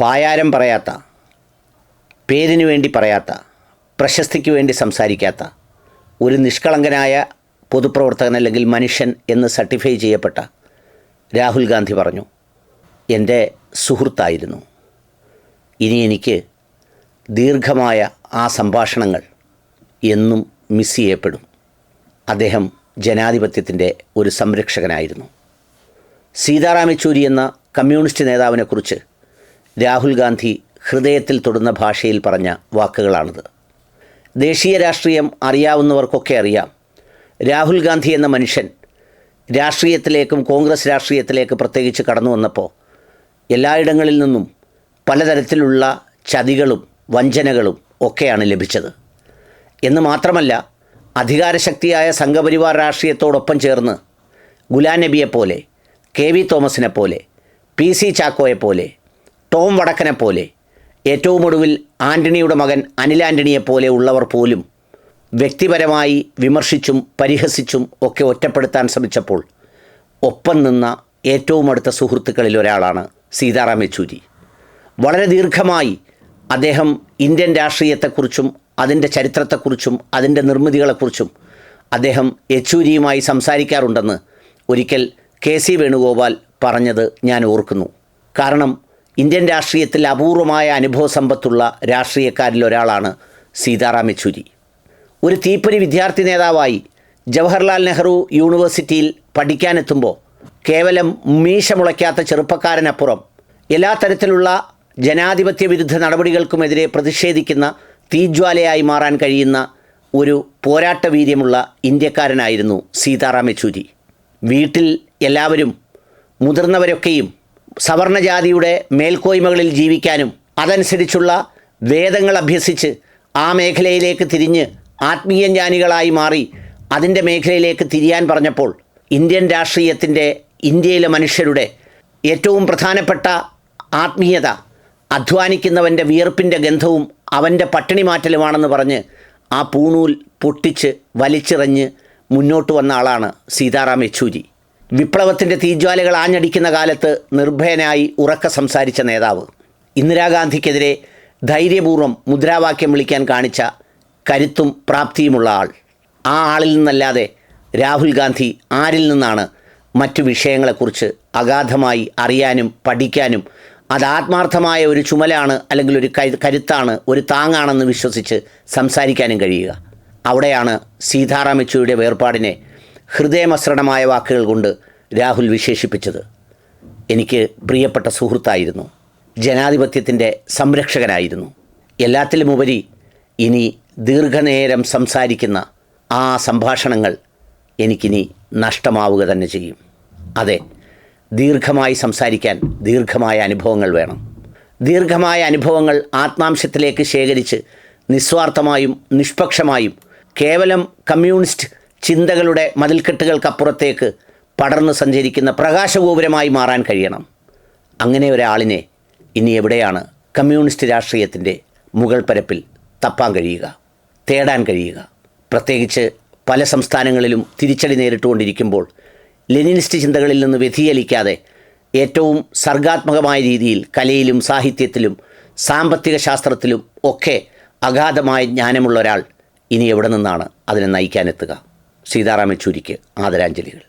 പായാരം പറയാത്ത പേരിനു വേണ്ടി പറയാത്ത പ്രശസ്തിക്ക് വേണ്ടി സംസാരിക്കാത്ത ഒരു നിഷ്കളങ്കനായ പൊതുപ്രവർത്തകൻ അല്ലെങ്കിൽ മനുഷ്യൻ എന്ന് സർട്ടിഫൈ ചെയ്യപ്പെട്ട രാഹുൽ ഗാന്ധി പറഞ്ഞു എന്റെ സുഹൃത്തായിരുന്നു. ഇനി എനിക്ക് ദീർഘമായ ആ സംഭാഷണങ്ങൾ എന്നും മിസ് ചെയ്യപ്പെടും. അദ്ദേഹം ജനാധിപത്യത്തിന്റെ ഒരു സംരക്ഷകനായിരുന്നു. സീതാറാം യെച്ചൂരി എന്ന കമ്മ്യൂണിസ്റ്റ് നേതാവിനെക്കുറിച്ച് രാഹുൽ ഗാന്ധി ഹൃദയത്തിൽ തൊടുന്ന ഭാഷയിൽ പറഞ്ഞ വാക്കുകളാണിത്. ദേശീയ രാഷ്ട്രീയം അറിയാവുന്നവർക്കൊക്കെ അറിയാം. രാഹുൽ ഗാന്ധി എന്ന മനുഷ്യൻ രാഷ്ട്രീയത്തിലേക്കും കോൺഗ്രസ് രാഷ്ട്രീയത്തിലേക്ക് പ്രത്യേകിച്ച് കടന്നു വന്നപ്പോൾ എല്ലായിടങ്ങളിൽ നിന്നും പലതരത്തിലുള്ള ചതികളും വഞ്ചനകളും ഒക്കെയാണ് ലഭിച്ചത്. എന്ന് മാത്രമല്ല അധികാരശക്തിയായ സംഘപരിവാർ രാഷ്ട്രീയത്തോടൊപ്പം ചേർന്ന് ഗുലാം നബിയെപ്പോലെ കെ വി തോമസിനെപ്പോലെ പി സി ചാക്കോയെ പോലെ ടോം വടക്കനെ പോലെ ഏറ്റവും ഒടുവിൽ ആന്റണിയുടെ മകൻ അനിൽ ആന്റണിയെ പോലെ ഉള്ളവർ പോലും വ്യക്തിപരമായി വിമർശിച്ചും പരിഹസിച്ചും ഒക്കെ ഒറ്റപ്പെടുത്താൻ ശ്രമിച്ചപ്പോൾ ഒപ്പം നിന്ന ഏറ്റവും അടുത്ത സുഹൃത്തുക്കളിൽ ഒരാളാണ് സീതാറാം യെച്ചൂരി. വളരെ ദീർഘമായി അദ്ദേഹം ഇന്ത്യൻ രാഷ്ട്രീയത്തെക്കുറിച്ചും അതിന്റെ ചരിത്രത്തെക്കുറിച്ചും അതിന്റെ നിർമ്മിതികളെക്കുറിച്ചും അദ്ദേഹം യെച്ചൂരിയുമായി സംസാരിക്കാറുണ്ടെന്ന് ഒരിക്കൽ കെ സി വേണുഗോപാൽ പറഞ്ഞത് ഞാൻ ഓർക്കുന്നു. കാരണം ഇന്ത്യൻ രാഷ്ട്രീയത്തിൽ അപൂർവമായ അനുഭവ സമ്പത്തുള്ള രാഷ്ട്രീയക്കാരിൽ ഒരാളാണ് സീതാറാം യെച്ചൂരി. ഒരു തീപ്പൊരി വിദ്യാർത്ഥി നേതാവായി ജവഹർലാൽ നെഹ്റു യൂണിവേഴ്സിറ്റിയിൽ പഠിക്കാനെത്തുമ്പോൾ കേവലം മീശ മുളയ്ക്കാത്ത ചെറുപ്പക്കാരനപ്പുറം എല്ലാ തരത്തിലുള്ള ജനാധിപത്യ വിരുദ്ധ നടപടികൾക്കുമെതിരെ പ്രതിഷേധിക്കുന്ന തീജ്വാലയായി മാറാൻ കഴിയുന്ന ഒരു പോരാട്ട വീര്യമുള്ള ഇന്ത്യക്കാരനായിരുന്നു സീതാറാം യെച്ചൂരി. വീട്ടിൽ എല്ലാവരും മുതിർന്നവരൊക്കെയും സവർണജാതിയുടെ മേൽക്കോയ്മകളിൽ ജീവിക്കാനും അതനുസരിച്ചുള്ള വേദങ്ങൾ അഭ്യസിച്ച് ആ മേഖലയിലേക്ക് തിരിഞ്ഞ് ആത്മീയ ജ്ഞാനികളായി മാറി അതിന്റെ മേഖലയിലേക്ക് തിരിയാൻ പറഞ്ഞപ്പോൾ ഇന്ത്യൻ രാഷ്ട്രീയത്തിന്റെ ഇന്ത്യയിലെ മനുഷ്യരുടെ ഏറ്റവും പ്രധാനപ്പെട്ട ആത്മീയത അധ്വാനിക്കുന്നവന്റെ വിയർപ്പിന്റെ ഗന്ധവും അവന്റെ പട്ടിണി മാറ്റലുമാണെന്ന് പറഞ്ഞ് ആ പൂണൂൽ പൊട്ടിച്ച് വലിച്ചെറിഞ്ഞ് മുന്നോട്ട് വന്ന ആളാണ് സീതാറാം യെച്ചൂരി. വിപ്ലവത്തിന്റെ തീജ്വാലകൾ ആഞ്ഞടിക്കുന്ന കാലത്ത് നിർഭയനായി ഉറക്ക സംസാരിച്ച നേതാവ്. ഇന്ദിരാഗാന്ധിക്കെതിരെ ധൈര്യപൂർവം മുദ്രാവാക്യം വിളിക്കാൻ കാണിച്ച കരുത്തും പ്രാപ്തിയുമുള്ള ആൾ. ആ ആളിൽ നിന്നല്ലാതെ രാഹുൽ ഗാന്ധി ആരിൽ നിന്നാണ് മറ്റു വിഷയങ്ങളെക്കുറിച്ച് അഗാധമായി അറിയാനും പഠിക്കാനും അത് ആത്മാർത്ഥമായ ഒരു ചുമലാണ് അല്ലെങ്കിൽ ഒരു കരു- കരുത്താണ് ഒരു താങ്ങാണെന്ന് വിശ്വസിച്ച് സംസാരിക്കാനും കഴിയുക. അവിടെയാണ് സീതാറാം യെച്ചൂരിയുടെ വേർപാടിനെ ഹൃദയമസൃണമായ വാക്കുകൾ കൊണ്ട് രാഹുൽ വിശേഷിപ്പിച്ചത് എനിക്ക് പ്രിയപ്പെട്ട സുഹൃത്തായിരുന്നു. ജനാധിപത്യത്തിന്റെ സംരക്ഷകനായിരുന്നു. എല്ലാത്തിലുമുപരി ഇനി ദീർഘനേരം സംസാരിക്കുന്ന ആ സംഭാഷണങ്ങൾ എനിക്കിനി നഷ്ടമാവുക തന്നെ ചെയ്യും. അതെ ദീർഘമായി സംസാരിക്കാൻ ദീർഘമായ അനുഭവങ്ങൾ വേണം. ദീർഘമായ അനുഭവങ്ങൾ ആത്മാംശത്തിലേക്ക് ശേഖരിച്ച് നിസ്വാർത്ഥമായും നിഷ്പക്ഷമായും കേവലം കമ്മ്യൂണിസ്റ്റ് ചിന്തകളുടെ മതിൽക്കെട്ടുകൾക്കപ്പുറത്തേക്ക് പടർന്നു സഞ്ചരിക്കുന്ന പ്രകാശഗോപുരമായി മാറാൻ കഴിയണം. അങ്ങനെ ഒരാളിനെ ഇനി എവിടെയാണ് കമ്മ്യൂണിസ്റ്റ് രാഷ്ട്രീയത്തിന്റെ മുകൾ പരപ്പിൽ തപ്പാൻ കഴിയുക തേടാൻ കഴിയുക? പ്രത്യേകിച്ച് പല സംസ്ഥാനങ്ങളിലും തിരിച്ചടി നേരിട്ടുകൊണ്ടിരിക്കുമ്പോൾ ലെനിനിസ്റ്റ് ചിന്തകളിൽ നിന്ന് വ്യതിചലിക്കാതെ ഏറ്റവും സർഗാത്മകമായ രീതിയിൽ കലയിലും സാഹിത്യത്തിലും സാമ്പത്തിക ശാസ്ത്രത്തിലും ഒക്കെ അഗാധമായ ജ്ഞാനമുള്ള ഒരാൾ ഇനി എവിടെ നിന്നാണ് അതിനെ നയിക്കാനെത്തുക? സീതാറാം യെച്ചൂരിക്ക് ആദരാഞ്ജലികൾ.